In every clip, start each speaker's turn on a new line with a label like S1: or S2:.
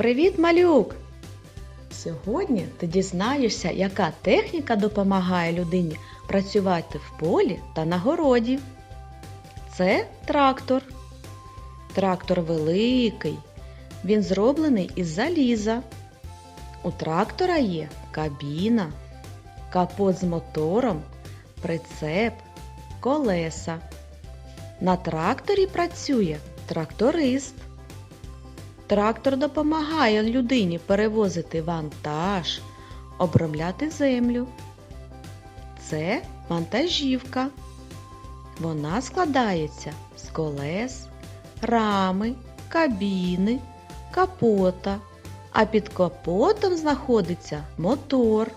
S1: Привіт, малюк! Сьогодні ти дізнаєшся, яка техніка допомагає людині працювати в полі та на городі. Це трактор. Трактор великий. Він зроблений із заліза. У трактора є кабіна, капот з мотором, прицеп, колеса. На тракторі працює тракторист. Трактор допомагає людині перевозити вантаж, обробляти землю. Це вантажівка. Вона складається з колес, рами, кабіни, капота, а під капотом знаходиться мотор.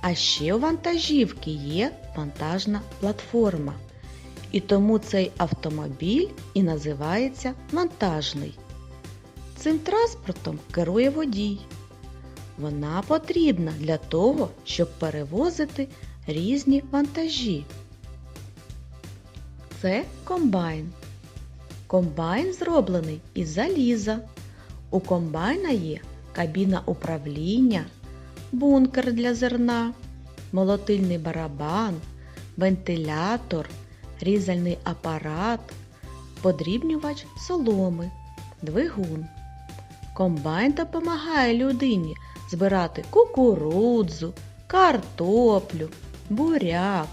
S1: А ще у вантажівки є вантажна платформа. І тому цей автомобіль і називається вантажний. Цим транспортом керує водій. Вона потрібна для того, щоб перевозити різні вантажі. Це комбайн. Комбайн зроблений із заліза. У комбайна є кабіна управління, бункер для зерна, молотильний барабан, вентилятор, різальний апарат, подрібнювач соломи, двигун. Комбайн допомагає людині збирати кукурудзу, картоплю, буряк.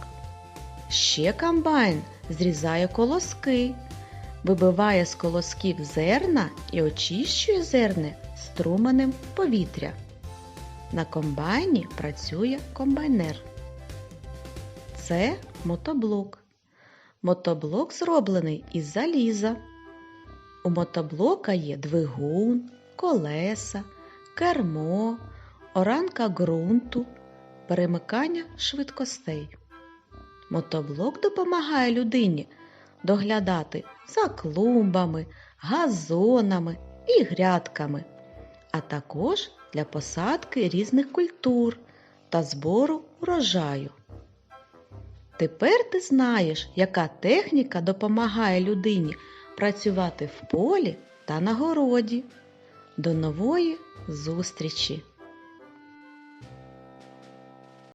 S1: Ще комбайн зрізає колоски, вибиває з колосків зерна і очищує зерне струменем повітря. На комбайні працює комбайнер. Це мотоблок. Мотоблок зроблений із заліза. У мотоблока є двигун, колеса, кермо, оранка ґрунту, перемикання швидкостей. Мотоблок допомагає людині доглядати за клумбами, газонами і грядками, а також для посадки різних культур та збору урожаю. Тепер ти знаєш, яка техніка допомагає людині працювати в полі та на городі. До нової зустрічі!